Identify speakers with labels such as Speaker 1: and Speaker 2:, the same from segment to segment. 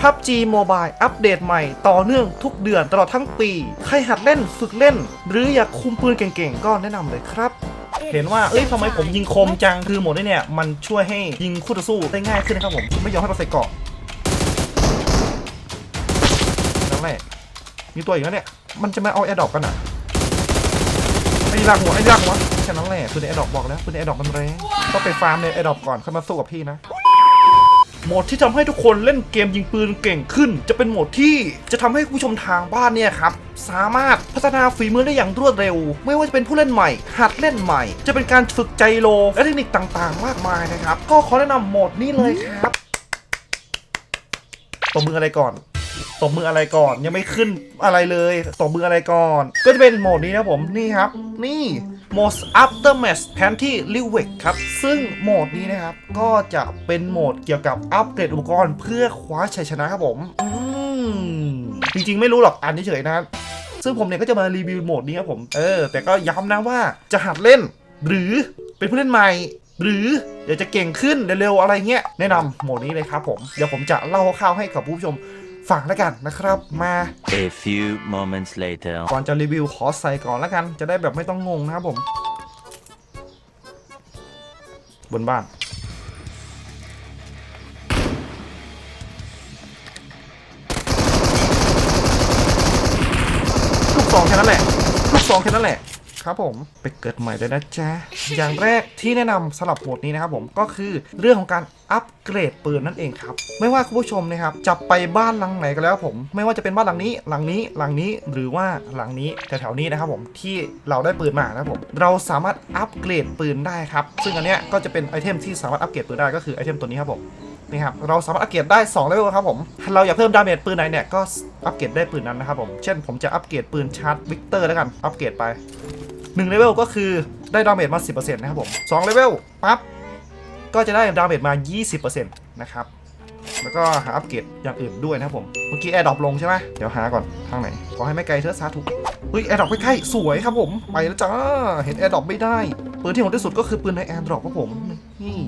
Speaker 1: PUBG Mobile อัปเดตใหม่ต่อเนื่องทุกเดือนตลอดทั้งปี ใครหัดเล่นฝึกเล่น หรืออยากคุมปืนเก่งๆ ก็แนะนำเลยครับ เห็นว่า เอ้ยทำไมผมยิงคมจัง คือโหมดนี้เนี่ย มันช่วยให้ยิงคู่ต่อสู้ได้ง่ายขึ้นนะครับผม ไม่ยอมให้เราใส่เกราะนั่นแหละมีตัวอีกแล้วเนี่ย มันจะมาเอาแอร์ดรอปกันอะ ไอ้ลากหัว ไอ้ลากหัวแค่นั้นแหละ คือในแอร์ดรอปบอกแล้ว คือในแอร์ดรอปมันแรงต้องไปฟาร์มในแอร์ดรอปก่อนค่อยมาสู้กับพี่นะ โหมดที่ทำให้ทุกคนเล่นเกมยิงปืนเก่งขึ้น จะเป็นโหมดที่จะทำให้ผู้ชมทางบ้านเนี่ยครับสามารถพัฒนาฝีมือได้อย่างรวดเร็ว ไม่ว่าจะเป็นผู้เล่นใหม่ หัดเล่นใหม่ จะเป็นการฝึกใจโล และเทคนิคต่างๆ มากมายนะครับ ก็ขอแนะนำโหมดนี้เลยครับตบมืออะไรก่อนตบมืออะไรก่อนยังไม่ขึ้นอะไรเลยตบมืออะไรก่อน ก็จะเป็นโหมดนี้นะผมนี่ครับ นี่ โหมด after match แทนที่ l i w e k ครับ ซึ่งโหมดนี้นะครับ ก็จะเป็นโหมดเกี่ยวกับอัปเกรดอุปกรณ์เพื่อคว้าชัยชนะครับผมอืมจริงๆ ไม่รู้หรอกอ่านเฉยๆนะซึ่งผมเนี่ยก็จะมารีวิวโหมดนี้ครับผม เออ แต่ก็ย้ำนะว่าจะหัดเล่น หรือเป็นผู้เล่นใหม่ หรืออยากจะเก่งขึ้นเร็วๆอะไรเงี้ย แนะนำโหมดนี้เลยครับผม เดี๋ยวผมจะเล่าคร่าวๆให้กับผู้ชม ฟังแล้วกันนะครับมา
Speaker 2: A few moments later.
Speaker 1: ก่อนจะรีวิวขอใส่ก่อนแล้วกัน จะได้แบบไม่ต้องงงนะครับผม บนบ้าน ลูกสองแค่นั้นแหละ ลูกสองแค่นั้นแหละ ครับผมไปเกิดใหม่เลยนะจ๊ะอย่างแรกที่แนะนำสำหรับโหมดนี้นะครับผมก็คือเรื่องของการอัปเกรดปืนนั่นเองครับ ไม่ว่าคุณผู้ชมนะครับจะไปบ้านหลังไหนก็แล้วผม ไม่ว่าจะเป็นบ้านหลังนี้หลังนี้หลังนี้หรือว่าหลังนี้แถวๆนี้นะครับผมที่เราได้ปืนมานะครับผมเราสามารถอัปเกรดปืนได้ครับ ซึ่งอันเนี้ยก็จะเป็นไอเทมที่สามารถอัปเกรดปืนได้ก็คือไอเทมตัวนี้ครับผมนี่ครับเราสามารถอัปเกรดได้2เลเวลครับผม เราอยากเพิ่มดาเมจปืนไหนเนี่ยก็อัปเกรดได้ปืนนั้นนะครับผม เช่นผมจะอัปเกรดปืนชาร์จวิกเตอร์แล้วกัน อัปเกรดไป 1เลเวลก็คือได้ดาเมจมา 10%นะครับผม2เลเวลปั๊บก็จะได้ดาเมจมา 20%นะครับแล้วก็หาอัปเกรดอย่างอื่นด้วยนะครับผม เมื่อกี้แอร์ดรอปลงใช่ไหมเดี๋ยวหาก่อนทางไหน ขอให้ไม่ไกลเถอะสาธุเฮ้ยแอร์ดรอปใกล้ๆสวยครับผม ไปแล้วจ้า เห็นแอร์ดรอปไม่ได้ ปืนที่โหดที่สุดก็คือปืนในแอร์ดรอปครับผม นี่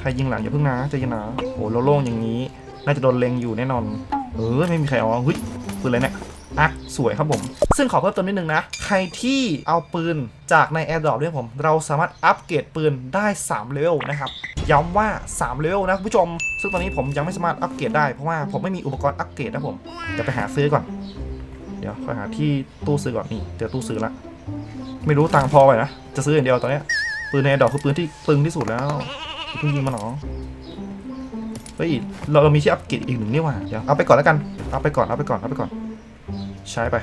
Speaker 1: ใครยิงหลังอย่าเพิ่งนะใจเย็นนะโอ้โหโล่งอย่างนี้ น่าจะโดนเล็งอยู่แน่นอน เออไม่มีใครเอาเฮ้ยปืนอะไรเนี่ย อะสวยครับผม ซึ่งขอเพิ่มเติมนิดนึงนะ ใครที่เอาปืนจากใน AirDrop เนี่ยผม เราสามารถอัปเกรดปืนได้3เลเวลนะครับ ย้ำว่า3เลเวลนะคุณผู้ชม ซึ่งตอนนี้ผมยังไม่สามารถอัปเกรดได้เพราะว่าผมไม่มีอุปกรณ์อัปเกรดนะผมเดี๋ยวไปหาซื้อก่อน เดี๋ยวค่อยหาที่ตู้ซื้อก่อนนี่เจอตู้ซื้อละไม่รู้ตังพอไหมนะจะซื้ออย่างเดียวตอนนี้ปืนใน AirDrop คือปืนที่ตึงที่สุดแล้วเพิ่งยิงมาหรอเฮ้ยเราเรามีที่อัปเกรดอีกหนึ่งนี่หว่าเดี๋ยวเอาไปก่อนแล้วกันเอาไปก่อนเอาไปก่อนเอาไปก่อน ใช้ไป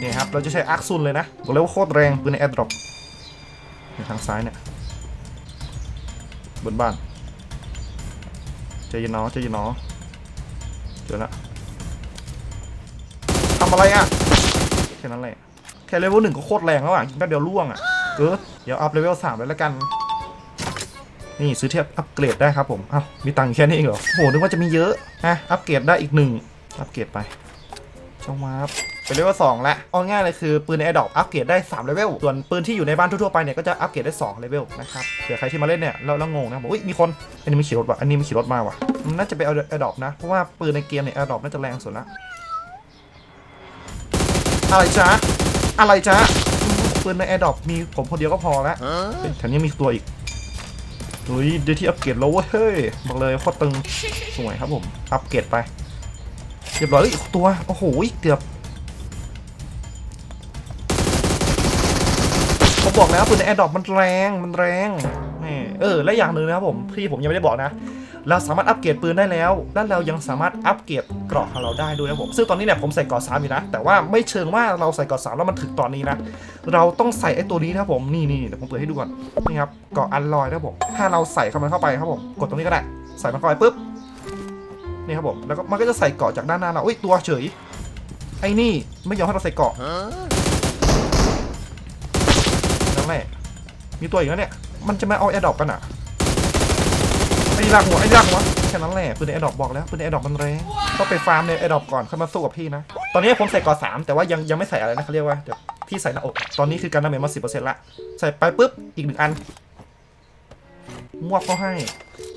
Speaker 1: นี่ครับ เราจะใช้อาร์คซุนเลยนะบอกเลยว่าโคตรแรงปืนในแอร์ดรอปทางซ้ายเนี่ย บนบ้านใจเย็นนาะใจเย็นนาะเจอละทำอะไรอะ แค่นั้นแหละ แค่เลเวลหนึ่งก็โคตรแรงแล้วอะยิงแป๊บเดียวล่วงอะเกิดเดี๋ยวอัพเลเวลสามเลยแล้วกัน นี่ซื้อเทียบอัปเกรดได้ครับผม อ้าว มีตังค์แค่นี้เองเหรอโหนึกว่าจะมีเยอะ ฮะ อัปเกรดได้อีกหนึ่งอัปเกรดไป ช่องวาร์ปเป็นเลเวลสองแล้วเอาง่ายเลยคือปืนในแอร์ดอปอัปเกรดได้3เลเวลส่วนปืนที่อยู่ในบ้านทั่วๆไปเนี่ยก็จะอัปเกรดได้2เลเวลนะครับเผื่อใครที่มาเล่นเนี่ยแล้วงงนะบอกอุ้ยมีคนอันนี้มีขี่รถว่ะอันนี้มีขี่รถมาว่ะมันน่าจะไปเอาแอร์ดอปนะเพราะว่าปืนในเกมเนี่ยแอร์ดอปน่าจะแรงสุดละอะไรจ๊ะอะไรจ๊ะปืนในแอร์ดอปมีผมคนเดียวก็พอแล้วเฮ้ยแถวนี้มีตัวอีกเฮ้ยเดี๋ยวที่อัปเกรดแล้วเว้ยเฮ้ยบอกเลยโคตรตึงสวยครับผมอัปเกรดไป เรียบร้อยอีกตัว โอ้โหเกือบผมบอกแล้วปืนแอร์ดรอปมันแรงมันแรงเออและอย่างหนึ่งนะครับผมที่ผมยังไม่ได้บอกนะ เราสามารถอัปเกรดปืนได้แล้ว และเรายังสามารถอัปเกรดเกราะของเราได้ด้วยนะครับผมซึ่งตอนนี้เนี่ยผมใส่เกราะสามอยู่นะ แต่ว่าไม่เชิงว่าเราใส่เกราะสามแล้วมันถึงตอนนี้นะ เราต้องใส่ไอ้ตัวนี้นะครับผมนี่นี่เดี๋ยวผมเปิดให้ดูก่อนนี่ครับเกราะอันลอยนะครับผมถ้าเราใส่เข้ามันเข้าไปครับผมกดตรงนี้ก็ได้ ใส่มันเข้าไปปุ๊บ นี่ครับผมแล้วก็มันก็จะใส่เกาะจากด้านหน้าเราอุ้ยตัวเฉย ไอ้นี่ไม่ยอมให้เราใส่เกาะนั่นแหละมีตัวอีกแล้วเนี่ยมันจะมาเอาแอร์ดอปกันอะไอ้ลากหัวไอ้ลากหัวแค่นั้นแหละปืนแอร์ดอปบอกแล้วปืนแอร์ดอปมันแรงต้องไปฟาร์มในแอร์ดอปก่อนค่อยมาสู้กับพี่นะตอนนี้ผมใส่เกาะสามแต่ว่ายังยังไม่ใส่อะไรนะเขาเรียกว่าเดี๋ยวพี่ใส่หน้าอกตอนนี้คือการดาเมจมาสิบเปอร์เซ็นต์ละใส่ไปปุ๊บอีกหนึ่งอันมวบเขาให้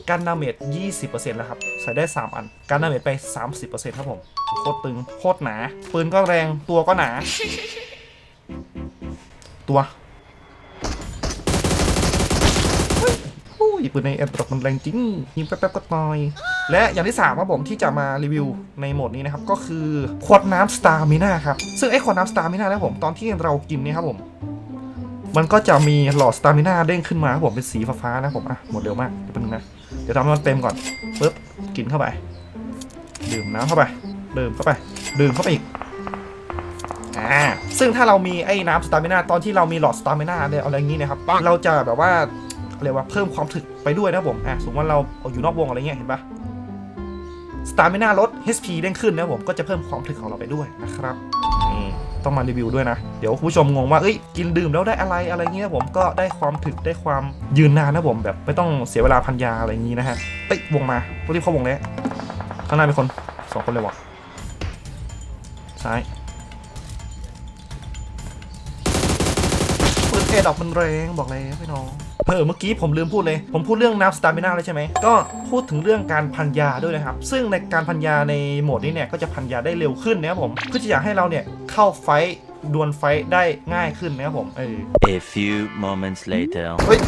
Speaker 1: การดาเมจ20%แล้วครับ ใส่ได้ 3 อันการดาเมจไป 30%ครับผม โคตรตึง โคตรหนา ปืนก็แรง ตัวก็หนา ตัวเฮ้ยอุ้ยปืนในแอดดรอปมันแรงจริง ยิงแป๊บๆก็ตายและอย่างที่3ครับผมที่จะมารีวิวในโหมดนี้นะครับ ก็คือขวดน้ำสตาร์มิน่าครับ ซึ่งไอ้ขวดน้ำสตาร์มิน่าแล้วผมตอนที่เรากินเนี่ยครับผมมันก็จะมีหลอดสตามิน่าเด้งขึ้นมาครับผมเป็นสีฟ้าๆนะผมอะหมดเร็วมากเดี๋ยวแป๊บนึงนะ เดี๋ยวทำให้มันเต็มก่อนปึ๊บกินเข้าไป ดื่มน้ำเข้าไปดื่มเข้าไป ดื่มเข้าไปอีกอ่าซึ่งถ้าเรามีไอ้น้ำสตามิน่าตอนที่เรามีหลอดสตามิน่าเนี่ยอะไรอย่างนี้นะครับเราจะแบบว่าเรียกว่าเพิ่มความถึกไปด้วยนะผมอะสมมติว่าเราอยู่นอกวงอะไรเงี้ยเห็นปะสตามิน่าลด HP เด้งขึ้นนะผมก็จะเพิ่มความถึกของเราไปด้วยนะครับนี่ ต้องมารีวิวด้วยนะ เดี๋ยวคุณผู้ชมงงว่าเอ้ยกินดื่มแล้วได้อะไรอะไรเงี้ยผมก็ได้ความถึกได้ความยืนนานนะผมแบบไม่ต้องเสียเวลาพันยาอะไรอย่างนี้นะฮะเอ้ยวงมารีบเข้าวงเลยข้างหน้ามีคนสองคนเลยวะซ้ายปืนเอดอกมันแรงบอกเลยพี่น้อง เออเมื่อกี้ผมลืมพูดเลย ผมพูดเรื่องน้ำสตามิน่าเลยใช่ไหมก็พูดถึงเรื่องการพันยาด้วยนะครับ ซึ่งในการพันยาในโหมดนี้เนี่ยก็จะพันยาได้เร็วขึ้นนะครับผมเพื่อที่จะให้เราเนี่ยเข้าไฟท์ดวลไฟท์ได้ง่ายขึ้นนะครับผมเออ
Speaker 2: A few moments later.
Speaker 1: เฮ้ย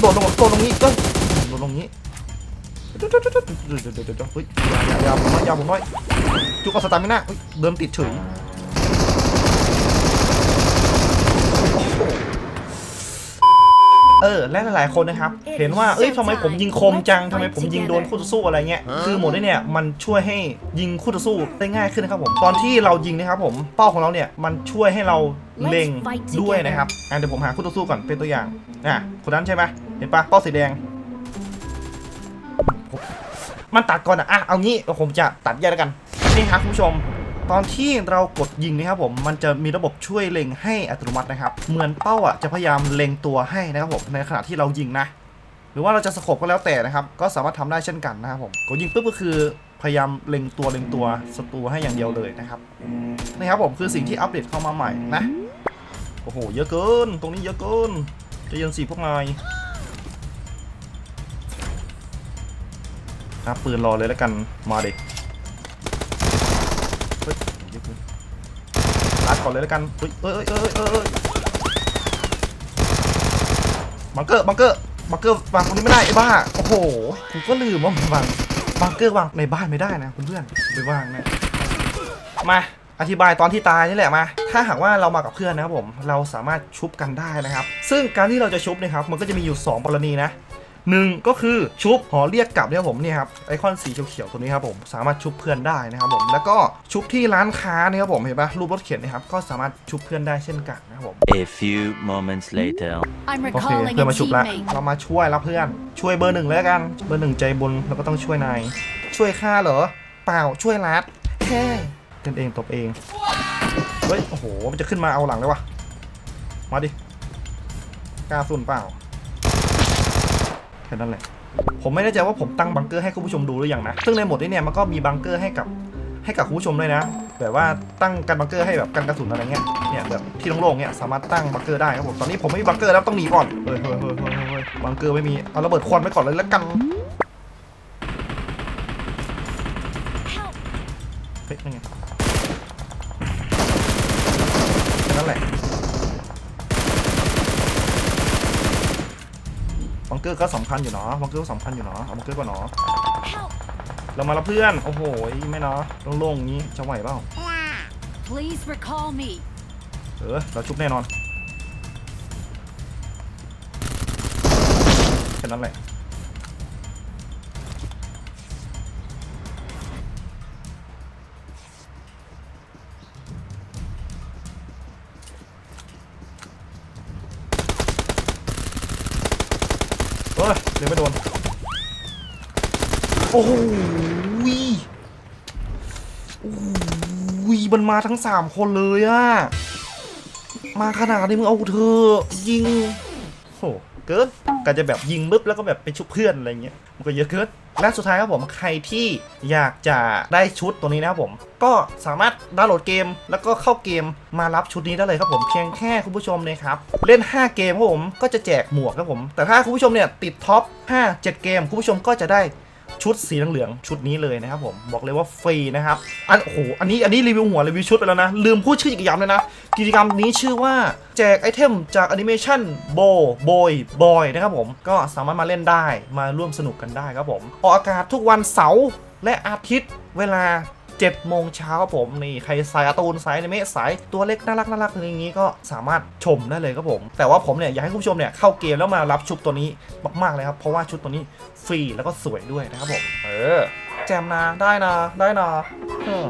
Speaker 1: โดดลงโดดลงนี้ก็โดดลงนี้เดี๋ยวเดี๋ยวเดี๋ยวเดี๋ยวเดี๋ยวเดี๋ยวเดี๋ยวเฮ้ยอยาอยาผมน้อยอยาผมน้อยจุกเอาสตาร์มิน่าเฮ้ยเดินติดเฉย เออและหลายๆคนนะครับ เห็นว่าเอ้ยทำไมผมยิงคมจังทำไมผมยิงโดนคู่ต่อสู้อะไรเงี้ยคือโหมดนี้เนี่ยมันช่วยให้ยิงคู่ต่อสู้ได้ง่ายขึ้นนะครับผมตอนที่เรายิงนะครับผมเป้าของเราเนี่ยมันช่วยให้เราเล็งด้วยนะครับอะเดี๋ยวผมหาคู่ต่อสู้ก่อนเป็นตัวอย่างอะคนนั้นใช่ไหมเห็นปะเป้าสีแดง มันตัดก่อนอะอะเอางี้เดี๋ยวผมจะตัดแยกแล้วกันนี่ครับคุณผู้ชม ตอนที่เรากดยิงนะครับผมมันจะมีระบบช่วยเล็งให้อัตโนมัตินะครับ เหมือนเป้าอะจะพยายามเล็งตัวให้นะครับผมในขณะที่เรายิงนะ หรือว่าเราจะสโคบก็แล้วแต่นะครับ ก็สามารถทำได้เช่นกันนะครับผมกดยิงปุ๊บก็คือพยายามเล็งตัวเล็งตัวศัตรูให้อย่างเดียวเลยนะครับนี่ครับผมคือสิ่งที่อัปเดตเข้ามาใหม่นะโอ้โหเยอะเกิน ตรงนี้เยอะเกินจะย็นสีพวกนายครับปืนรอเลยแล้วกันมาเด็กเฮ้ยเยอะเกิน รัดก่อนเลยแล้วกันเฮ้ยเอ้ยเอ้ยเอ้ยเอ้ยเอ้ยบังเกอร์บังเกอร์บังเกอร์วางตรงนี้ไม่ได้ไอ้บ้าโอ้โหกูก็ลืมว่ามันวางบังเกอร์วางในบ้านไม่ได้นะเพื่อนๆไปวางนะมาอธิบายตอนที่ตายนี่แหละมา ถ้าหากว่าเรามากับเพื่อนนะครับผม เราสามารถชุบกันได้นะครับ ซึ่งการที่เราจะชุบเนะครับ มันก็จะมีอยู่ 2 กรณีนะ หนึ่งก็คือชุบหอเรียกกลับเนี่ยผมเนี่ยครับไอคอนสีเขียวๆตัวนี้ครับผมสามารถชุบเพื่อนได้นะครับผมแล้วก็ชุบที่ร้านค้าเนี่ยครับผมเห็นปะรูปรถเข็นนะครับก็สามารถชุบเพื่อนได้เช่นกันนะครับผม
Speaker 2: A few moments later.
Speaker 3: I'm
Speaker 1: โอเค
Speaker 3: recalling
Speaker 1: เพื่อน
Speaker 3: a
Speaker 1: มาชุบแล้ว
Speaker 3: teammate.
Speaker 1: เรามาช่วยแล้วเพื่อนช่วยเบอร์หนึ่งเลยละกันเบอร์หนึ่งใจบุญเราก็ต้องช่วยนายช่วยข้าเหรอเปล่าช่วยรัดแค่กันเองตบเองเฮ้ยโอ้โหมันจะขึ้นมาเอาหลังเลยวะมาดิกล้าสุนเปล่าแค่นั้นแหละ ผมไม่แน่ใจว่าผมตั้งบังเกอร์ให้คุณผู้ชมดูหรือยังนะ ซึ่งในโหมดนี้เนี่ยมันก็มีบังเกอร์ให้กับให้กับคุณผู้ชมด้วยนะ แบบว่าตั้งกันบังเกอร์ให้แบบกันกระสุนอะไรเงี้ย เนี่ยแบบที่โล่งๆเนี่ยสามารถตั้งบังเกอร์ได้ครับผม ตอนนี้ผมไม่มีบังเกอร์แล้วต้องหนีก่อน เฮ้ยเฮ้ยเฮ้ยเฮ้ยบังเกอร์ไม่มี เอาระเบิดควันไปก่อนเลยแล้วกัน อร์ก็สำคัญอยู่เนาะบังเกอร์ก็สำคัญอยู่เนาะเอาบังเกอร์ก่อนเนาะเรามาแล้วเพื่อน โอ้โหไม่เนาะโล่งๆอย่างนี้จะไหวเปล่า
Speaker 3: Please recall me.
Speaker 1: เออเราชุบแน่นอนแค่นั้นแหละ ดี๋ยวไม่โดน โอ้โหวิโอ้โหวิมันมาทั้งสามคนเลยอะมาขนาดนี้มึงเอาเธอ ยิงโหเกินการจะแบบยิงปึ๊บแล้วก็แบบไปชุบเพื่อนอะไรเงี้ยมันก็เยอะเกิน และสุดท้ายครับผมใครที่อยากจะได้ชุดตัวนี้นะครับผม ก็สามารถดาวน์โหลดเกม แล้วก็เข้าเกมมารับชุดนี้ได้เลยครับผมเพียงแค่คุณผู้ชมเนี่ยครับเล่น 5 เกมครับผมก็จะแจกหมวกครับผม แต่ถ้าคุณผู้ชมเนี่ยติดท็อป 5 7 เกม คุณผู้ชมก็จะได้ ชุดสีเหลืองชุดนี้เลยนะครับผมบอกเลยว่าฟรีนะครับอันโอ้โหอันนี้อันนี้รีวิวหัวรีวิวชุดไปแล้วนะ ลืมพูดชื่อกิจกรรมเลยนะ กิจกรรมนี้ชื่อว่าแจกไอเทมจากแอนิเมชันโบโบยบอยนะครับผมก็สามารถมาเล่นได้มาร่วมสนุกกันได้ครับผมออกอากาศทุกวันเสาร์และอาทิตย์เวลา 7โมงเช้าครับผมนี่ใครสายการ์ตูนสายอนิเมะสายตัวเล็กน่ารักน่ารักอย่างนี้ก็สามารถชมได้เลยครับผม แต่ว่าผมเนี่ยอยากให้คุณผู้ชมเนี่ยเข้าเกมแล้วมารับชุดตัวนี้มากๆเลยครับเพราะว่าชุดตัวนี้ฟรีแล้วก็สวยด้วยนะครับผมเออแจมนะได้นะได้นะเออ